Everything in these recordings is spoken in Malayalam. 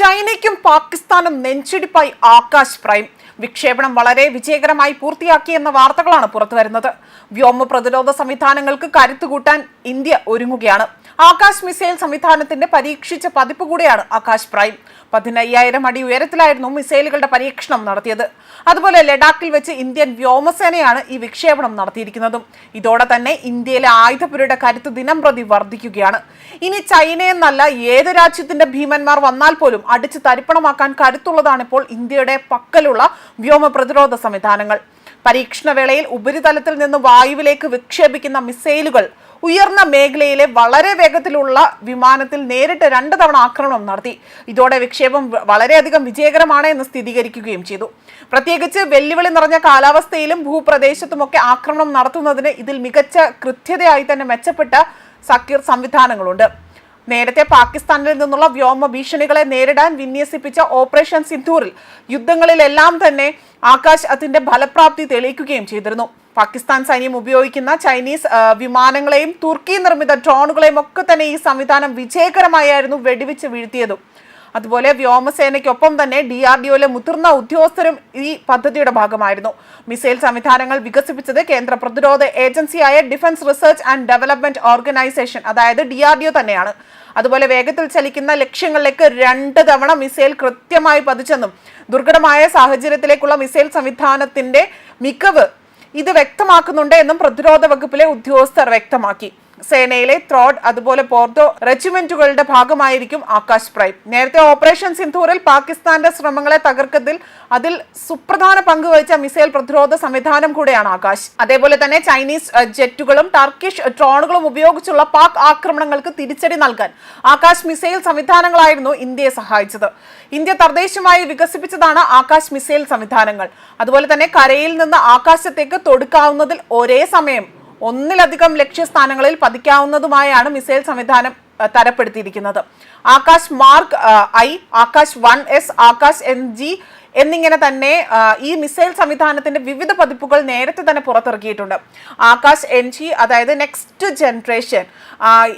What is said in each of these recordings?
ചൈനയ്ക്കും പാകിസ്ഥാനും നെഞ്ചിടിപ്പായി ആകാശ് പ്രൈം. വിക്ഷേപണം വളരെ വിജയകരമായി പൂർത്തിയാക്കിയെന്ന വാർത്തകളാണ് പുറത്തുവരുന്നത്. വ്യോമ പ്രതിരോധ സംവിധാനങ്ങൾക്ക് കരുത്തുകൂട്ടാൻ ഇന്ത്യ ഒരുങ്ങുകയാണ്. ആകാശ് മിസൈൽ സംവിധാനത്തിന്റെ പരീക്ഷിച്ച പതിപ്പ് കൂടിയാണ് ആകാശ് പ്രൈം. പതിനയ്യായിരം അടി ഉയരത്തിലായിരുന്നു മിസൈലുകളുടെ പരീക്ഷണം നടത്തിയത്. അതുപോലെ ലഡാക്കിൽ വെച്ച് ഇന്ത്യൻ വ്യോമസേനയാണ് ഈ വിക്ഷേപണം നടത്തിയിരിക്കുന്നതും. ഇതോടെ തന്നെ ഇന്ത്യയിലെ ആയുധപുരയുടെ കരുത്ത് ദിനം പ്രതി വർദ്ധിക്കുകയാണ്. ഇനി ചൈനയെന്നല്ല ഏത് രാജ്യത്തിന്റെ ഭീമന്മാർ വന്നാൽ പോലും അടിച്ച് തരിപ്പണമാക്കാൻ കരുത്തുള്ളതാണ് ഇപ്പോൾ ഇന്ത്യയുടെ പക്കലുള്ള വ്യോമ പ്രതിരോധ സംവിധാനങ്ങൾ. പരീക്ഷണവേളയിൽ ഉപരിതലത്തിൽ നിന്ന് വായുവിലേക്ക് വിക്ഷേപിക്കുന്ന മിസൈലുകൾ ഉയർന്ന മേഖലയിലെ വളരെ വേഗത്തിലുള്ള വിമാനത്തിൽ നേരിട്ട് രണ്ട് തവണ ആക്രമണം നടത്തി. ഇതോടെ വിക്ഷേപം വളരെയധികം വിജയകരമാണ് എന്ന് സ്ഥിരീകരിക്കുകയും ചെയ്തു. പ്രത്യേകിച്ച് വെല്ലുവിളി നിറഞ്ഞ കാലാവസ്ഥയിലും ഭൂപ്രദേശത്തുമൊക്കെ ആക്രമണം നടത്തുന്നതിന് ഇതിൽ മികച്ച കൃത്യതയായി തന്നെ മെച്ചപ്പെട്ട സക്കീർ സംവിധാനങ്ങളുണ്ട്. നേരത്തെ പാകിസ്ഥാനിൽ നിന്നുള്ള വ്യോമ ഭീഷണികളെ നേരിടാൻ വിന്യസിപ്പിച്ച ഓപ്പറേഷൻ സിന്ധൂറിൽ യുദ്ധങ്ങളിലെല്ലാം തന്നെ ആകാശ് അതിന്റെ ഫലപ്രാപ്തി തെളിയിക്കുകയും ചെയ്തിരുന്നു. പാകിസ്ഥാൻ സൈന്യം ഉപയോഗിക്കുന്ന ചൈനീസ് വിമാനങ്ങളെയും തുർക്കി നിർമ്മിത ഡ്രോണുകളെയും ഒക്കെ തന്നെ ഈ സംവിധാനം വിജയകരമായിരുന്നു വെടിവെച്ച് വീഴ്ത്തിയതും. അതുപോലെ വ്യോമസേനയ്ക്കൊപ്പം തന്നെ ഡി ആർ ഡി ഒയിലെ മുതിർന്ന ഉദ്യോഗസ്ഥരും ഈ പദ്ധതിയുടെ ഭാഗമായിരുന്നു. മിസൈൽ സംവിധാനങ്ങൾ വികസിപ്പിച്ചത് കേന്ദ്ര പ്രതിരോധ ഏജൻസിയായ defence research and development organisation അതായത് ഡി ആർ ഡി ഒ തന്നെയാണ്. അതുപോലെ വേഗത്തിൽ ചലിക്കുന്ന ലക്ഷ്യങ്ങളിലേക്ക് രണ്ട് തവണ മിസൈൽ കൃത്യമായി പതിച്ചെന്നും ദുർഘടമായ സാഹചര്യത്തിലേക്കുള്ള മിസൈൽ സംവിധാനത്തിന്റെ മികവ് ഇത് വ്യക്തമാക്കുന്നുണ്ട് എന്നും പ്രതിരോധ വകുപ്പിലെ ഉദ്യോഗസ്ഥർ വ്യക്തമാക്കി. സേനയിലെ ത്രോഡ് അതുപോലെ പോർട്ടോ റെജിമെന്റുകളുടെ ഭാഗമായിരിക്കും ആകാശ് പ്രൈം. നേരത്തെ ഓപ്പറേഷൻ സിന്ധൂറിൽ പാകിസ്ഥാന്റെ ശ്രമങ്ങളെ തകർക്കത്തിൽ അതിൽ സുപ്രധാന പങ്ക് വഹിച്ച മിസൈൽ പ്രതിരോധ സംവിധാനം കൂടെയാണ് ആകാശ്. അതേപോലെ തന്നെ ചൈനീസ് ജെറ്റുകളും ടർക്കിഷ് ഡ്രോണുകളും ഉപയോഗിച്ചുള്ള പാക് ആക്രമണങ്ങൾക്ക് തിരിച്ചടി നൽകാൻ ആകാശ് മിസൈൽ സംവിധാനങ്ങളായിരുന്നു ഇന്ത്യയെ സഹായിച്ചത്. ഇന്ത്യ തദ്ദേശീയമായി വികസിപ്പിച്ചതാണ് ആകാശ് മിസൈൽ സംവിധാനങ്ങൾ. അതുപോലെ തന്നെ കരയിൽ നിന്ന് ആകാശത്തേക്ക് തൊടുക്കാവുന്നതിൽ ഒരേ സമയം ഒന്നിലധികം ലക്ഷ്യസ്ഥാനങ്ങളിൽ പതിക്കാവുന്നതുമായാണ് മിസൈൽ സംവിധാനം തരപ്പെടുത്തിയിരിക്കുന്നത്. Akash mark I Akash one S Akash N G എന്നിങ്ങനെ തന്നെ ഈ മിസൈൽ സംവിധാനത്തിന്റെ വിവിധ പതിപ്പുകൾ നേരത്തെ തന്നെ പുറത്തിറക്കിയിട്ടുണ്ട്. ആകാശ് എൻ ജി അതായത് നെക്സ്റ്റ് ജനറേഷൻ.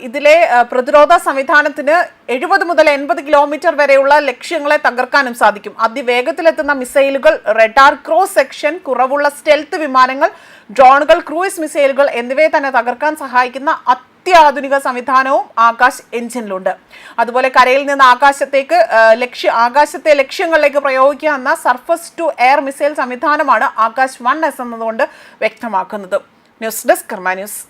ഇതിലെ പ്രതിരോധ സംവിധാനത്തിന് എഴുപത് മുതൽ എൺപത് കിലോമീറ്റർ വരെയുള്ള ലക്ഷ്യങ്ങളെ തകർക്കാനും സാധിക്കും. അതിവേഗത്തിലെത്തുന്ന മിസൈലുകൾ റെഡാർ ക്രോസ് സെക്ഷൻ കുറവുള്ള സ്റ്റെൽത്ത് വിമാനങ്ങൾ ഡ്രോണുകൾ ക്രൂയിസ് മിസൈലുകൾ എന്നിവയെ തന്നെ തകർക്കാൻ സഹായിക്കുന്ന അത്യാധുനിക സംവിധാനവും ആകാശ് എഞ്ചിനിലുണ്ട് അതുപോലെ കരയിൽ നിന്ന് ആകാശത്തേക്ക് ലക്ഷ്യ ആകാശത്തെ ലക്ഷ്യങ്ങളിലേക്ക് പ്രയോഗിക്കാവുന്ന സർഫസ് ടു എയർ മിസൈൽ സംവിധാനമാണ് ആകാശ് വൺ എസ് എന്നതുകൊണ്ട് വ്യക്തമാക്കുന്നത്. News desk Karma news.